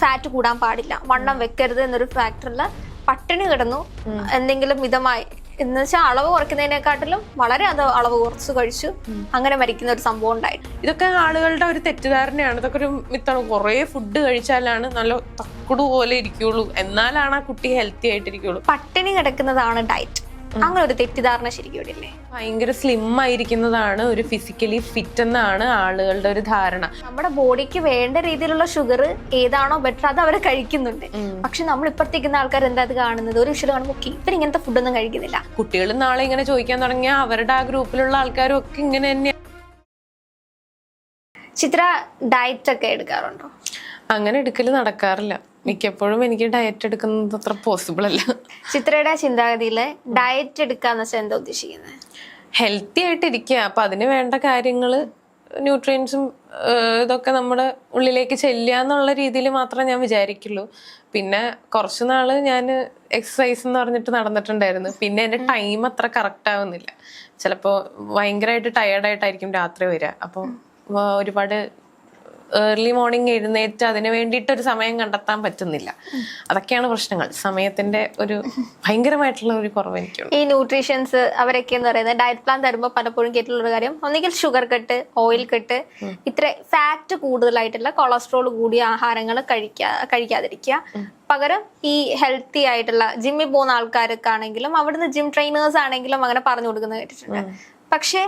Fat കൂടാൻ പാടില്ല. വണ്ണം വെക്കരുത് എന്നൊരു ഫാക്ടറിൽ പട്ടിണി കിടന്നു. എന്തെങ്കിലും മിതമായി. എന്ന് വെച്ചാൽ അളവ് കുറയ്ക്കുന്നതിനെക്കാട്ടിലും വളരെ അത് അളവ് കുറച്ച് കഴിച്ചു. അങ്ങനെ മരിക്കുന്ന ഒരു സംഭവം ഉണ്ടായി. ഇതൊക്കെ ആളുകളുടെ ഒരു തെറ്റിദ്ധാരണയാണ്. ഇതൊക്കെ ഒരു മിത്താണ്. കുറേ ഫുഡ് കഴിച്ചാലാണ് നല്ല തക്കുടു പോലെ ഇരിക്കുള്ളൂ. എന്നാലാണ് ആ കുട്ടി ഹെൽത്തി ആയിട്ടിരിക്കുള്ളൂ. പട്ടിണി കിടക്കുന്നതാണ് ഡയറ്റ് അങ്ങനെ ഒരു തെറ്റിദ്ധാരണ ശരിക്കും ഇവിടെ ഇല്ലേ ഭയങ്കര സ്ലിം ആയിരിക്കുന്നതാണ് ഒരു ഫിസിക്കലി ഫിറ്റ് എന്നാണ് ആളുകളുടെ ഒരു ധാരണ. നമ്മുടെ ബോഡിക്ക് വേണ്ട രീതിയിലുള്ള ഷുഗർ ഏതാണോ ബെറ്റർ അത് അവർ കഴിക്കുന്നുണ്ട്. പക്ഷെ നമ്മൾ ഇപ്പുറത്തേക്കുന്ന ആൾക്കാർ എന്താ അത് കാണുന്നത്? ഒരു വിഷയം കാണുമ്പോൾ "ഓക്കേ, ഇവർ ഇങ്ങനത്തെ ഫുഡൊന്നും കഴിക്കുന്നില്ല. കുട്ടികൾ നാളെ ഇങ്ങനെ ചോദിക്കാൻ തുടങ്ങിയാൽ അവരുടെ ആ ഗ്രൂപ്പിലുള്ള ആൾക്കാരും ഒക്കെ ഇങ്ങനെ തന്നെ ചിത്ര ഡയറ്റ് ഒക്കെ എടുക്കാറുണ്ടോ? അങ്ങനെ എടുക്കൽ നടക്കാറില്ല. മിക്കപ്പോഴും എനിക്ക് ഡയറ്റ് എടുക്കുന്നത് അത്ര പോസിബിൾ അല്ല. ചിത്രയുടെ ചിന്താഗതിയിൽ ഡയറ്റ് എടുക്കാന്ന് വെച്ചാൽ എന്താ ഉദ്ദേശിക്കുന്നത് ഹെൽത്തി ആയിട്ട് ആയിട്ടിരിക്കുക അപ്പൊ അതിന് വേണ്ട കാര്യങ്ങൾ ന്യൂട്രിയൻസും ഇതൊക്കെ നമ്മുടെ ഉള്ളിലേക്ക് ചെല്ലുക എന്നുള്ള രീതിയിൽ മാത്രമേ ഞാൻ വിചാരിക്കുള്ളൂ. പിന്നെ കുറച്ച് നാൾ ഞാൻ എക്സസൈസ് എന്ന് പറഞ്ഞിട്ട് നടന്നിട്ടുണ്ടായിരുന്നു. പിന്നെ എന്റെ ടൈം അത്ര കറക്റ്റ് ആവുന്നില്ല. ചിലപ്പോൾ ഭയങ്കരമായിട്ട് ടയേർഡായിട്ടായിരിക്കും രാത്രി വരിക. അപ്പോൾ ഒരുപാട് ഏർലി മോർണിംഗ് എഴുന്നേറ്റ് അതിന് വേണ്ടിയിട്ട് ഒരു സമയം കണ്ടെത്താൻ പറ്റുന്നില്ല. അതൊക്കെയാണ് പ്രശ്നങ്ങൾ. സമയത്തിന്റെ ഒരു ഭയങ്കരമായിട്ടുള്ള ഒരു കുറവ് എനിക്കുണ്ട്. ഈ ന്യൂട്രീഷ്യൻസ് അവരൊക്കെ എന്ന് പറയുന്നത് ഡയറ്റ് പ്ലാൻ തരുമ്പോൾ പലപ്പോഴും കേട്ടിട്ടുള്ള ഒരു കാര്യം ഒന്നുകിൽ ഷുഗർ കട്ട് ഓയിൽ കട്ട് ഇത്ര ഫാറ്റ് കൂടുതലായിട്ടുള്ള കൊളസ്ട്രോൾ കൂടിയ ആഹാരങ്ങൾ കഴിക്കാ കഴിക്കാതിരിക്കുക. പകരം ഈ ഹെൽത്തി ആയിട്ടുള്ള ജിമ്മിൽ പോകുന്ന ആൾക്കാർക്കാണെങ്കിലും അവിടുന്ന് ജിം ട്രെയിനേഴ്സ് ആണെങ്കിലും അങ്ങനെ പറഞ്ഞു കൊടുക്കുന്ന കേട്ടിട്ടുണ്ട്. പക്ഷേ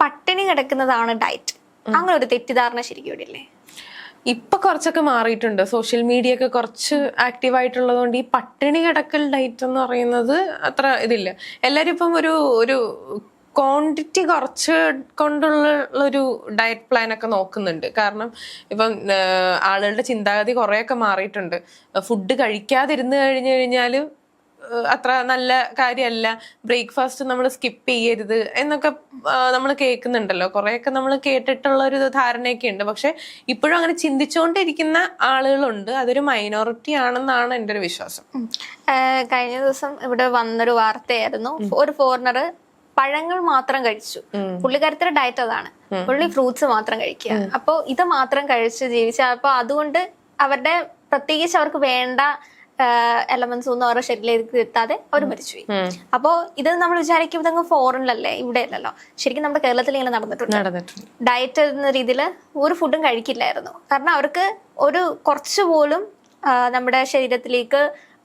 പട്ടിണി കിടക്കുന്നതാണ് ഡയറ്റ് അങ്ങനെ ഒരു തെറ്റിദ്ധാരണ ശരിക്കും ഇവിടെ ഇല്ലേ? ഇപ്പൊ കുറച്ചൊക്കെ മാറിയിട്ടുണ്ട്. സോഷ്യൽ മീഡിയ ഒക്കെ കുറച്ച് ആക്റ്റീവ് ആയിട്ടുള്ളത് ഈ പട്ടിണി കിടക്കൽ ഡയറ്റ് എന്ന് പറയുന്നത് അത്ര ഇതില്ല. എല്ലാരും ഇപ്പം ഒരു ഒരു ക്വാണ്ടിറ്റി കുറച്ച് കൊണ്ടുള്ള ഒരു ഡയറ്റ് പ്ലാൻ ഒക്കെ നോക്കുന്നുണ്ട്. കാരണം ഇപ്പം ആളുകളുടെ ചിന്താഗതി കുറേയൊക്കെ മാറിയിട്ടുണ്ട്. ഫുഡ് കഴിക്കാതിരുന്ന് കഴിഞ്ഞു കഴിഞ്ഞാൽ അത്ര നല്ല കാര്യമല്ല ബ്രേക്ക്ഫാസ്റ്റ് നമ്മൾ സ്കിപ്പ് ചെയ്യരുത് എന്നൊക്കെ നമ്മൾ കേൾക്കുന്നുണ്ടല്ലോ. കുറേയൊക്കെ നമ്മൾ കേട്ടിട്ടുള്ള ഒരു ധാരണയൊക്കെ ഉണ്ട്. പക്ഷെ ഇപ്പോഴും അങ്ങനെ ചിന്തിച്ചുകൊണ്ടിരിക്കുന്ന ആളുകളുണ്ട്. അതൊരു മൈനോറിറ്റി ആണെന്നാണ് എന്റെ ഒരു വിശ്വാസം. കഴിഞ്ഞ ദിവസം ഇവിടെ വന്നൊരു വാർത്തയായിരുന്നു. ഒരു ഫോറിനർ പഴങ്ങൾ മാത്രം കഴിച്ചു. പുള്ളിക്കാരത്തിന്റെ ഡയറ്റ് അതാണ്. പുള്ളി ഫ്രൂട്ട്സ് മാത്രം കഴിക്കുക. അപ്പോൾ ഇത് മാത്രം കഴിച്ച് ജീവിച്ച അപ്പൊ അതുകൊണ്ട് അവരുടെ പ്രത്യേകിച്ച് അവർക്ക് വേണ്ട എലമെന്റ്സ് ഒന്നും അവരുടെ ശരീരത്തിലേക്ക് എത്താതെ അവർ മരിച്ചുപോയി. അപ്പോ ഇത് നമ്മൾ വിചാരിക്കും ഇതങ്ങ് ഫോറിനിലല്ലേ ഇവിടെ അല്ലല്ലോ ശരിക്കും നമ്മുടെ കേരളത്തിൽ ഇങ്ങനെ നടന്നിട്ടുണ്ട്. നടന്നിട്ടുണ്ട്. ഡയറ്റ് എന്ന രീതിയിൽ ഒരു ഫുഡും കഴിക്കില്ലായിരുന്നു. കാരണം അവർക്ക് ഒരു കുറച്ച് പോലും നമ്മുടെ ശരീരത്തിലേക്ക്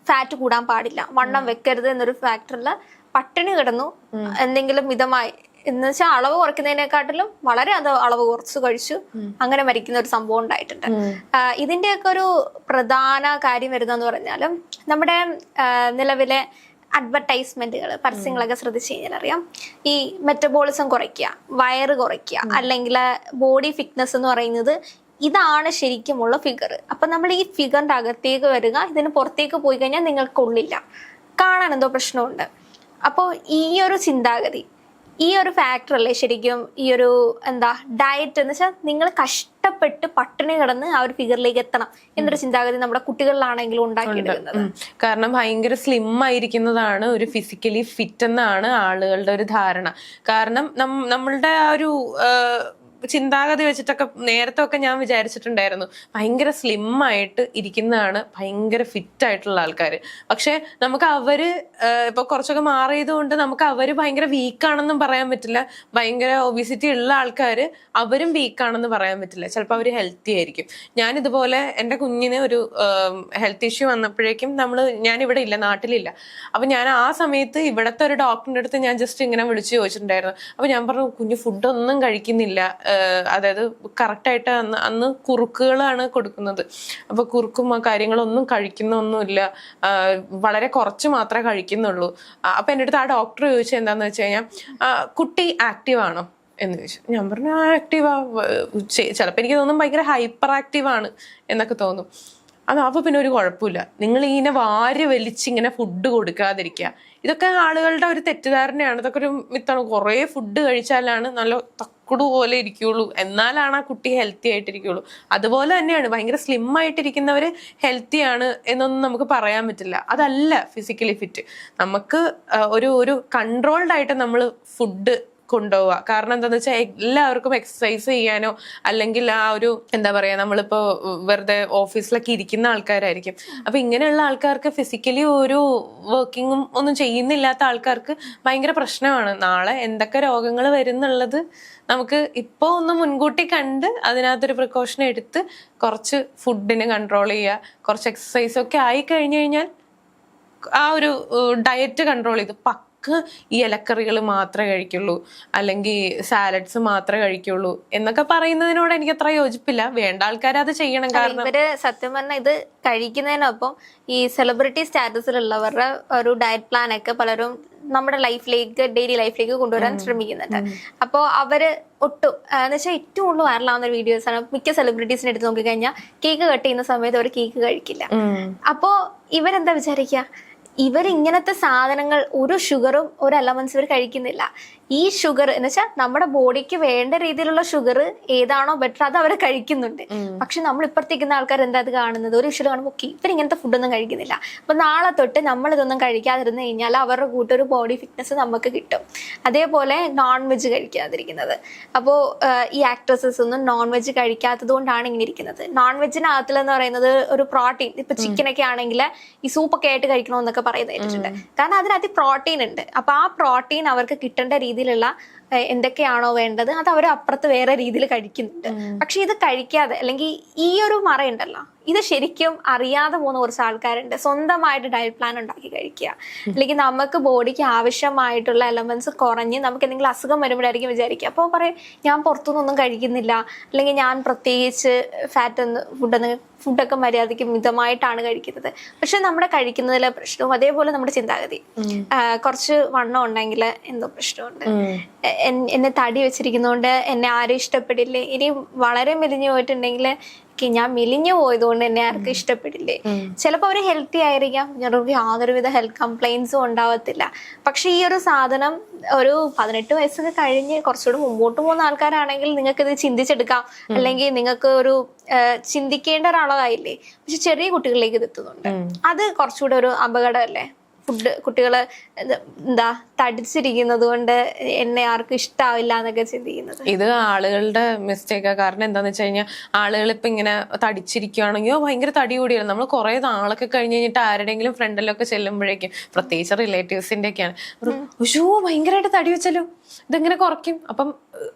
ഫാറ്റ് കൂടാൻ പാടില്ല. വണ്ണം വെക്കരുത് എന്നൊരു ഫാക്ടറിൽ പട്ടിണി കിടന്നു. എന്തെങ്കിലും മിതമായി എന്ന് വെച്ചാൽ അളവ് കുറയ്ക്കുന്നതിനെക്കാട്ടിലും വളരെ അത് അളവ് കുറച്ച് കഴിച്ചു അങ്ങനെ മരിക്കുന്ന ഒരു സംഭവം ഉണ്ടായിട്ടുണ്ട്. ഇതിന്റെയൊക്കെ ഒരു പ്രധാന കാര്യം വരുന്നതെന്ന് പറഞ്ഞാലും നമ്മുടെ നിലവിലെ അഡ്വർടൈസ്മെന്റുകൾ പരസ്യങ്ങളൊക്കെ ശ്രദ്ധിച്ചു കഴിഞ്ഞാൽ അറിയാം. ഈ മെറ്റബോളിസം കുറയ്ക്കുക വയറ് കുറയ്ക്കുക അല്ലെങ്കിൽ ബോഡി ഫിറ്റ്നസ് എന്ന് പറയുന്നത് ഇതാണ് ശരിക്കുമുള്ള ഫിഗർ അപ്പൊ നമ്മൾ ഈ ഫിഗറിന്റെ അകത്തേക്ക് വരിക ഇതിന് പുറത്തേക്ക് പോയി കഴിഞ്ഞാൽ നിങ്ങൾക്ക് ഉള്ളില്ല കാണാൻ എന്തോ പ്രശ്നമുണ്ട്. അപ്പോൾ ഈ ഒരു ചിന്താഗതി ഈ ഒരു ഫാക്ടർ അല്ലേ ശരിക്കും ഈ ഒരു എന്താ ഡയറ്റ് എന്ന് വെച്ചാൽ നിങ്ങൾ കഷ്ടപ്പെട്ട് പട്ടിണി കിടന്ന് ആ ഒരു ഫിഗറിലേക്ക് എത്തണം എന്നൊരു ചിന്താഗതി നമ്മുടെ കുട്ടികളിലാണെങ്കിലും ഉണ്ടാക്കിയെടുക്കുന്നത്. കാരണം ഭയങ്കര സ്ലിം ആയിരിക്കുന്നതാണ് ഒരു ഫിസിക്കലി ഫിറ്റ് എന്നാണ് ആളുകളുടെ ഒരു ധാരണ. കാരണം നമ്മളുടെ ആ ഒരു ചിന്താഗതി വെച്ചിട്ടൊക്കെ നേരത്തെ ഒക്കെ ഞാൻ വിചാരിച്ചിട്ടുണ്ടായിരുന്നു. ഭയങ്കര സ്ലിം ആയിട്ട് ഇരിക്കുന്നതാണ് ഭയങ്കര ഫിറ്റ് ആയിട്ടുള്ള ആൾക്കാർ പക്ഷെ നമുക്ക് അവർ ഇപ്പൊ കുറച്ചൊക്കെ മാറിയതുകൊണ്ട് നമുക്ക് അവർ ഭയങ്കര വീക്കാണെന്നും പറയാൻ പറ്റില്ല. ഭയങ്കര ഒബിസിറ്റി ഉള്ള ആൾക്കാർ അവരും വീക്കാണെന്ന് പറയാൻ പറ്റില്ല. ചിലപ്പോൾ അവർ ഹെൽത്തി ആയിരിക്കും. ഞാൻ ഇതുപോലെ എന്റെ കുഞ്ഞിന് ഒരു ഹെൽത്ത് ഇഷ്യൂ വന്നപ്പോഴേക്കും നമ്മൾ ഞാൻ ഇവിടെ ഇല്ല നാട്ടിലില്ല. അപ്പൊ ഞാൻ ആ സമയത്ത് ഇവിടുത്തെ ഒരു ഡോക്ടറിന്റെ അടുത്ത് ഞാൻ ജസ്റ്റ് ഇങ്ങനെ വിളിച്ചു ചോദിച്ചിട്ടുണ്ടായിരുന്നു. അപ്പൊ ഞാൻ പറഞ്ഞു കുഞ്ഞ് ഫുഡൊന്നും കഴിക്കുന്നില്ല. അതായത് കറക്റ്റായിട്ട് അന്ന് അന്ന് കുറുക്കുകളാണ് കൊടുക്കുന്നത്. അപ്പൊ കുറുക്കും ആ കാര്യങ്ങളൊന്നും കഴിക്കുന്നൊന്നുമില്ല. വളരെ കുറച്ച് മാത്രമേ കഴിക്കുന്നുള്ളൂ. അപ്പൊ എന്റെ അടുത്ത് ആ ഡോക്ടർ ചോദിച്ചത് എന്താന്ന് വെച്ച് കഴിഞ്ഞാൽ കുട്ടി ആക്റ്റീവ് ആണോ എന്ന് ചോദിച്ചു. ഞാൻ പറഞ്ഞു ആക്റ്റീവാ ചിലപ്പോൾ എനിക്ക് തോന്നും ഭയങ്കര ഹൈപ്പർ ആക്റ്റീവ് ആണ് എന്നൊക്കെ തോന്നും. അത് അപ്പൊ പിന്നെ ഒരു കുഴപ്പമില്ല. നിങ്ങൾ ഇങ്ങനെ വാരി വലിച്ച് ഇങ്ങനെ ഫുഡ് കൊടുക്കാതിരിക്കുക. ഇതൊക്കെ ആളുകളുടെ ഒരു തെറ്റിദ്ധാരണയാണ്. ഇതൊക്കെ ഒരു മിത്താണ്. കുറേ ഫുഡ് കഴിച്ചാലാണ് നല്ല തക്കുടു പോലെ ഇരിക്കുള്ളൂ. എന്നാലാണ് ആ കുട്ടി ഹെൽത്തി ആയിട്ടിരിക്കുള്ളൂ. അതുപോലെ തന്നെയാണ് ഭയങ്കര സ്ലിം ആയിട്ടിരിക്കുന്നവർ ഹെൽത്തി ആണ് എന്നൊന്നും നമുക്ക് പറയാൻ പറ്റില്ല. അതല്ല ഫിസിക്കലി ഫിറ്റ് നമുക്ക് ഒരു ഒരു കൺട്രോൾഡ് ആയിട്ട് നമ്മൾ ഫുഡ് കൊണ്ടുപോവുക. കാരണം എന്താന്ന് വെച്ചാൽ എല്ലാവർക്കും എക്സസൈസ് ചെയ്യാനോ അല്ലെങ്കിൽ ആ ഒരു എന്താ പറയാ നമ്മളിപ്പോ വെറുതെ ഓഫീസിലൊക്കെ ഇരിക്കുന്ന ആൾക്കാരായിരിക്കും. അപ്പൊ ഇങ്ങനെയുള്ള ആൾക്കാർക്ക് ഫിസിക്കലി ഒരു വർക്കിങ്ങും ഒന്നും ചെയ്യുന്നില്ലാത്ത ആൾക്കാർക്ക് ഭയങ്കര പ്രശ്നമാണ്. നാളെ എന്തൊക്കെ രോഗങ്ങൾ വരുന്നുള്ളത് നമുക്ക് ഇപ്പോൾ ഒന്ന് മുൻകൂട്ടി കണ്ട് അതിനകത്തൊരു പ്രിക്കോഷൻ എടുത്ത് കുറച്ച് ഫുഡിനെ കൺട്രോൾ ചെയ്യുക. കുറച്ച് എക്സസൈസ് ഒക്കെ ആയി കഴിഞ്ഞു കഴിഞ്ഞാൽ ആ ഒരു ഡയറ്റ് കൺട്രോൾ ചെയ്ത് പക്ക ഈ ഇലക്കറികൾ മാത്രമേ കഴിക്കുള്ളൂ അല്ലെങ്കിൽ സാലഡ്സ് മാത്രമേ കഴിക്കുള്ളൂ എന്നൊക്കെ പറയുന്നതിനോട് എനിക്ക് അത്ര യോജിപ്പില്ല. വേണ്ട ആൾക്കാർ അത് ചെയ്യണം കാരണം ഇവർ സത്യം പറഞ്ഞാൽ ഇത് കഴിക്കുന്നതിനൊപ്പം ഈ സെലിബ്രിറ്റി സ്റ്റാറ്റസിലുള്ളവരുടെ ഒരു ഡയറ്റ് പ്ലാൻ ഒക്കെ പലരും നമ്മുടെ ലൈഫിലേക്ക് ഡെയിലി ലൈഫിലേക്ക് കൊണ്ടുവരാൻ ശ്രമിക്കുന്നുണ്ട്. അപ്പോൾ അവർ ഒട്ടും എന്ന് വെച്ചാൽ ഏറ്റവും കൂടുതൽ വൈറലാവുന്ന ഒരു വീഡിയോസ് ആണ് മിക്ക സെലിബ്രിറ്റീസിനെ എടുത്ത് നോക്കിക്കഴിഞ്ഞാൽ കേക്ക് കട്ട് ചെയ്യുന്ന സമയത്ത് അവർ കേക്ക് കഴിക്കില്ല. അപ്പോൾ അപ്പോ ഇവരെന്താ വിചാരിക്കുക ഇവർ ഇങ്ങനത്തെ സാധനങ്ങൾ ഒരു ഷുഗറും ഒരു അലവൻസും ഇവർ കഴിക്കുന്നില്ല. ഈ ഷുഗർ എന്ന് വെച്ചാൽ നമ്മുടെ ബോഡിക്ക് വേണ്ട രീതിയിലുള്ള ഷുഗർ ഏതാണോ ബെറ്റർ അത് അവർ കഴിക്കുന്നുണ്ട്. പക്ഷെ നമ്മൾ ഇപ്പുറത്തേക്കുന്ന ആൾക്കാർ എന്താ അത് കാണുന്നത്? ഒരു ഷുഗർ കാണുമ്പോൾ ഓക്കെ ഇവർ ഇങ്ങനത്തെ ഫുഡൊന്നും കഴിക്കുന്നില്ല. അപ്പം നാളെ തൊട്ട് നമ്മൾ ഇതൊന്നും കഴിക്കാതിരുന്നു കഴിഞ്ഞാൽ അവരുടെ കൂട്ടൊരു ബോഡി ഫിറ്റ്നസ് നമുക്ക് കിട്ടും. അതേപോലെ നോൺ വെജ് കഴിക്കാതിരിക്കുന്നത് അപ്പോൾ ഈ ആക്ട്രസസ് ഒന്നും നോൺ വെജ് കഴിക്കാത്തത് കൊണ്ടാണ് ഇങ്ങനെ ഇരിക്കുന്നത്. നോൺ വെജിനകത്തിലെന്ന് പറയുന്നത് ഒരു പ്രോട്ടീൻ ഇപ്പൊ ചിക്കനൊക്കെ ആണെങ്കിൽ ഈ സൂപ്പൊക്കെ ആയിട്ട് കഴിക്കണമെന്നൊക്കെ പറയുന്നത് കേട്ടിട്ടുണ്ട്. കാരണം അതിനകത്ത് പ്രോട്ടീൻ ഉണ്ട്. അപ്പൊ ആ പ്രോട്ടീൻ അവർക്ക് കിട്ടേണ്ട രീതിയിലുള്ള എന്തൊക്കെയാണോ വേണ്ടത് അത് അവർ അപ്പുറത്ത് വേറെ രീതിയിൽ കഴിക്കുന്നുണ്ട്. പക്ഷെ ഇത് കഴിക്കാതെ അല്ലെങ്കിൽ ഈ ഒരു മറയുണ്ടല്ലോ. ഇത് ശരിക്കും അറിയാതെ പോകുന്ന കുറച്ച് ആൾക്കാരുണ്ട്. സ്വന്തമായിട്ട് ഡയറ്റ് പ്ലാൻ ഉണ്ടാക്കി കഴിക്കുക. അല്ലെങ്കിൽ നമുക്ക് ബോഡിക്ക് ആവശ്യമായിട്ടുള്ള എലമെന്റ്സ് കുറഞ്ഞ് നമുക്ക് എന്തെങ്കിലും അസുഖം വരുമ്പോഴായിരിക്കും വിചാരിക്കുക. അപ്പോൾ പറയും ഞാൻ പുറത്തുനിന്നൊന്നും കഴിക്കുന്നില്ല. അല്ലെങ്കിൽ ഞാൻ പ്രത്യേകിച്ച് ഫാറ്റ് ഒന്ന് ഫുഡൊന്നും ഫുഡൊക്കെ മര്യാദയ്ക്ക് മിതമായിട്ടാണ് കഴിക്കുന്നത്. പക്ഷെ നമ്മുടെ കഴിക്കുന്നതിലെ പ്രശ്നവും അതേപോലെ നമ്മുടെ ചിന്താഗതി. കുറച്ച് വണ്ണം ഉണ്ടെങ്കിൽ എന്തോ പ്രശ്നമുണ്ട്. എന്നെ തടി വെച്ചിരിക്കുന്നതുകൊണ്ട് എന്നെ ആരും ഇഷ്ടപ്പെടില്ലേ? ഇനി വളരെ മെലിഞ്ഞു പോയിട്ടുണ്ടെങ്കിൽ "ക്ക് ഞാൻ മെലിഞ്ഞു പോയതുകൊണ്ട് എന്നെ ആർക്കും ഇഷ്ടപ്പെടില്ലേ? ചിലപ്പോൾ അവർ ഹെൽത്തി ആയിരിക്കാം. ഞങ്ങൾക്ക് യാതൊരുവിധ ഹെൽത്ത് കംപ്ലൈൻസും ഉണ്ടാവത്തില്ല. പക്ഷെ ഈ ഒരു സാധനം ഒരു പതിനെട്ട് വയസ്സൊക്കെ കഴിഞ്ഞ് കുറച്ചുകൂടി മുമ്പോട്ട് പോകുന്ന ആൾക്കാരാണെങ്കിൽ നിങ്ങൾക്ക് ഇത് ചിന്തിച്ചെടുക്കാം അല്ലെങ്കിൽ നിങ്ങൾക്ക് ഒരു ചിന്തിക്കേണ്ട ഒരളവായില്ലേ പക്ഷെ ചെറിയ കുട്ടികളിലേക്ക് ഇത് എത്തുന്നുണ്ട്. അത് കുറച്ചുകൂടെ ഒരു അപകടമല്ലേ? ഫുഡ് കുട്ടികൾ എന്താ തടിച്ചിരിക്കുന്നത് കൊണ്ട് എന്നെ ആർക്കും ഇഷ്ടാവില്ല എന്നൊക്കെ ചിന്തിക്കുന്നത്. ഇത് ആളുകളുടെ മിസ്റ്റേക്ക് കാരണം എന്താന്ന് വെച്ച് കഴിഞ്ഞാൽ ആളുകൾ ഇപ്പൊ ഇങ്ങനെ തടിച്ചിരിക്കുകയാണെങ്കിൽ "ഓ, ഭയങ്കര തടി കൂടിയാണ് നമ്മൾ കുറെ നാളൊക്കെ കഴിഞ്ഞ് കഴിഞ്ഞിട്ട് ആരുടെങ്കിലും ഫ്രണ്ടിലൊക്കെ ചെല്ലുമ്പോഴേക്കും പ്രത്യേകിച്ച് റിലേറ്റീവ്സിന്റെ ഒക്കെയാണ് ഉഷോ ഭയങ്കരമായിട്ട് തടി വെച്ചല്ലോ. ഇതെങ്ങനെ കുറയ്ക്കും? അപ്പം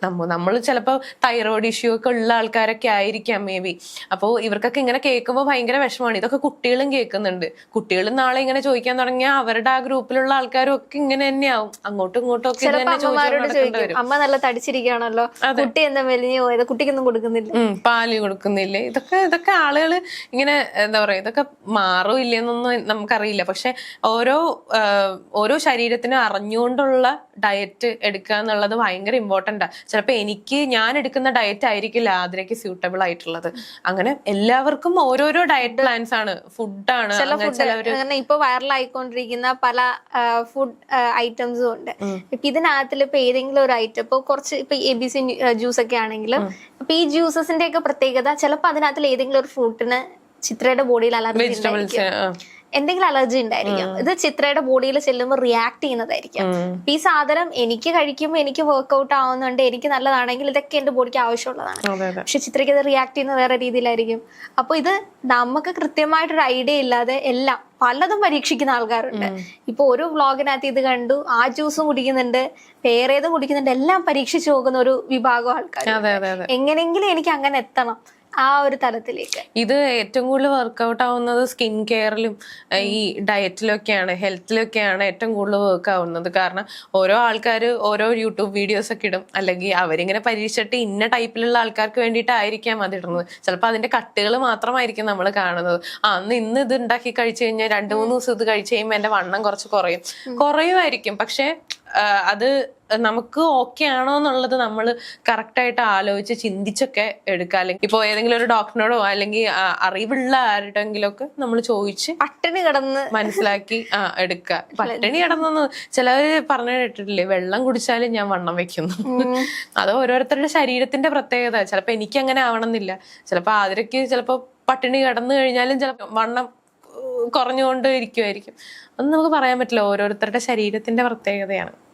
നമ്മ നമ്മൾ ചിലപ്പോൾ തൈറോയ്ഡ് ഇഷ്യൂ ഒക്കെ ഉള്ള ആൾക്കാരൊക്കെ ആയിരിക്കാം മേ ബി അപ്പോൾ ഇവർക്കൊക്കെ ഇങ്ങനെ കേൾക്കുമ്പോൾ ഭയങ്കര വിഷമമാണ്. ഇതൊക്കെ കുട്ടികളും കേൾക്കുന്നുണ്ട്. കുട്ടികളും നാളെ ഇങ്ങനെ ചോദിക്കാൻ തുടങ്ങിയാൽ അവരുടെ ആ ഗ്രൂപ്പിലുള്ള ആൾക്കാരും ഒക്കെ ഇങ്ങനെ തന്നെയാവും അങ്ങോട്ടും ഇങ്ങോട്ടും ഒക്കെ ചിലപ്പോ അമ്മമാരോട് ചോദിക്കും അമ്മ നല്ല തടിച്ചിരിക്കുകയാണല്ലോ? കുട്ടി എന്താ മെലിഞ്ഞു പോയത്? കുട്ടിക്കൊന്നും കൊടുക്കുന്നില്ല. പാൽ കൊടുക്കുന്നില്ലേ? ഇതൊക്കെ ഇതൊക്കെ ആളുകൾ ഇങ്ങനെ എന്താ പറയാ ഇതൊക്കെ മാറും ഇല്ലെന്നൊന്നും നമുക്കറിയില്ല. പക്ഷെ ഓരോ ഓരോ ശരീരത്തിനും അറിഞ്ഞുകൊണ്ടുള്ള ഡയറ്റ് എടുക്കുക എന്നുള്ളത് ഭയങ്കര ഇമ്പോർട്ടന്റ് ചിലപ്പോൾ എനിക്ക് ഞാൻ എടുക്കുന്ന ഡയറ്റ് ആയിരിക്കില്ല ആതിരയ്ക്ക് സ്യൂട്ടബിൾ ആയിട്ടുള്ളത്. അങ്ങനെ എല്ലാവർക്കും ഓരോരോ ഡയറ്റ് പ്ലാൻസ് ആണ്. ഫുഡാണ് ഇപ്പൊ വൈറലായിക്കൊണ്ടിരിക്കുന്ന പല ഫുഡ് ഐറ്റംസും ഉണ്ട്. ഇപ്പൊ ഇതിനകത്തിൽ ഇപ്പൊ ഏതെങ്കിലും ഒരു ഐറ്റം ഇപ്പൊ കുറച്ച് ഇപ്പൊ എ ബി സി ജ്യൂസ് ഒക്കെ ആണെങ്കിലും അപ്പൊ ഈ ജ്യൂസസിന്റെ ഒക്കെ പ്രത്യേകത ചിലപ്പോ അതിനകത്തിൽ ഏതെങ്കിലും ഒരു ഫ്രൂട്ടിന് ചിത്രയുടെ ബോഡിയിൽ അലർജി ഉണ്ടായിരിക്കും. എന്തെങ്കിലും അലർജി ഉണ്ടായിരിക്കാം. ഇത് ചിത്രയുടെ ബോഡിയിൽ ചെല്ലുമ്പോൾ റിയാക്ട് ചെയ്യുന്നതായിരിക്കാം. അപ്പൊ ഈ സാധനം എനിക്ക് കഴിക്കുമ്പോൾ എനിക്ക് വർക്ക്ഔട്ട് ആവുന്നുണ്ട് എനിക്ക് നല്ലതാണെങ്കിൽ ഇതൊക്കെ എന്റെ ബോഡിക്ക് ആവശ്യമുള്ളതാണ്. പക്ഷെ ചിത്രയ്ക്ക് ഇത് റിയാക്ട് ചെയ്യുന്ന വേറെ രീതിയിലായിരിക്കും. അപ്പൊ ഇത് നമുക്ക് കൃത്യമായിട്ടൊരു ഐഡിയ ഇല്ലാതെ എല്ലാം പലതും പരീക്ഷിക്കുന്ന ആൾക്കാരുണ്ട്. ഇപ്പൊ ഒരു വ്ളോഗിനകത്ത് ഇത് കണ്ടു ആ ജ്യൂസും കുടിക്കുന്നുണ്ട് വേറേതും കുടിക്കുന്നുണ്ട് എല്ലാം പരീക്ഷിച്ചു പോകുന്ന ഒരു വിഭാഗം ആൾക്കാർ എങ്ങനെയെങ്കിലും എനിക്ക് അങ്ങനെ എത്തണം. ആ ഒരു തലത്തിലേക്ക്. ഇത് ഏറ്റവും കൂടുതൽ വർക്കൗട്ട് ആവുന്നത് സ്കിൻ കെയറിലും ഈ ഡയറ്റിലൊക്കെയാണ് ഹെൽത്തിലൊക്കെയാണ് ഏറ്റവും കൂടുതൽ വർക്ക് ആവുന്നത്. കാരണം ഓരോ ആൾക്കാർ ഓരോ യൂട്യൂബ് വീഡിയോസ് ഒക്കെ ഇടും. അല്ലെങ്കിൽ അവരിങ്ങനെ പരീക്ഷിച്ചിട്ട് ഇന്ന ടൈപ്പിലുള്ള ആൾക്കാർക്ക് വേണ്ടിയിട്ടായിരിക്കാം അത് ഇടുന്നത്. ചിലപ്പോൾ അതിന്റെ കട്ടുകൾ മാത്രമായിരിക്കും നമ്മൾ കാണുന്നത്. ആ അന്ന് ഇന്ന് ഇത് ഉണ്ടാക്കി കഴിച്ചു കഴിഞ്ഞാൽ രണ്ട് മൂന്ന് ദിവസം ഇത് കഴിച്ചു കഴിയുമ്പോൾ എന്റെ വണ്ണം കുറച്ച് കുറയും. കുറയുമായിരിക്കും. പക്ഷെ അത് നമുക്ക് ഓക്കെ ആണോ എന്നുള്ളത് നമ്മൾ കറക്റ്റായിട്ട് ആലോചിച്ച് ചിന്തിച്ചൊക്കെ എടുക്കുക അല്ലെങ്കിൽ ഇപ്പോൾ ഏതെങ്കിലും ഒരു ഡോക്ടറിനോടോ അല്ലെങ്കിൽ അറിവുള്ള ആരുടെങ്കിലും ഒക്കെ നമ്മൾ ചോദിച്ച് പട്ടിണി കിടന്ന് മനസ്സിലാക്കി ആ എടുക്കുക. പട്ടിണി കിടന്നൊന്ന് ചിലവർ പറഞ്ഞു കേട്ടിട്ടില്ലേ വെള്ളം കുടിച്ചാലും ഞാൻ വണ്ണം വെക്കുന്നു. അത് ഓരോരുത്തരുടെ ശരീരത്തിന്റെ പ്രത്യേകത. ചിലപ്പോൾ എനിക്ക് അങ്ങനെ ആവണമെന്നില്ല. ചിലപ്പോൾ ആതിരക്ക് ചിലപ്പോൾ പട്ടിണി കിടന്നു കഴിഞ്ഞാലും ചിലപ്പോൾ വണ്ണം കുറഞ്ഞുകൊണ്ട് ഇരിക്കുമായിരിക്കും ഒന്നും നമുക്ക് പറയാൻ പറ്റില്ല. ഓരോരുത്തരുടെ ശരീരത്തിന്റെ പ്രത്യേകതയാണ്.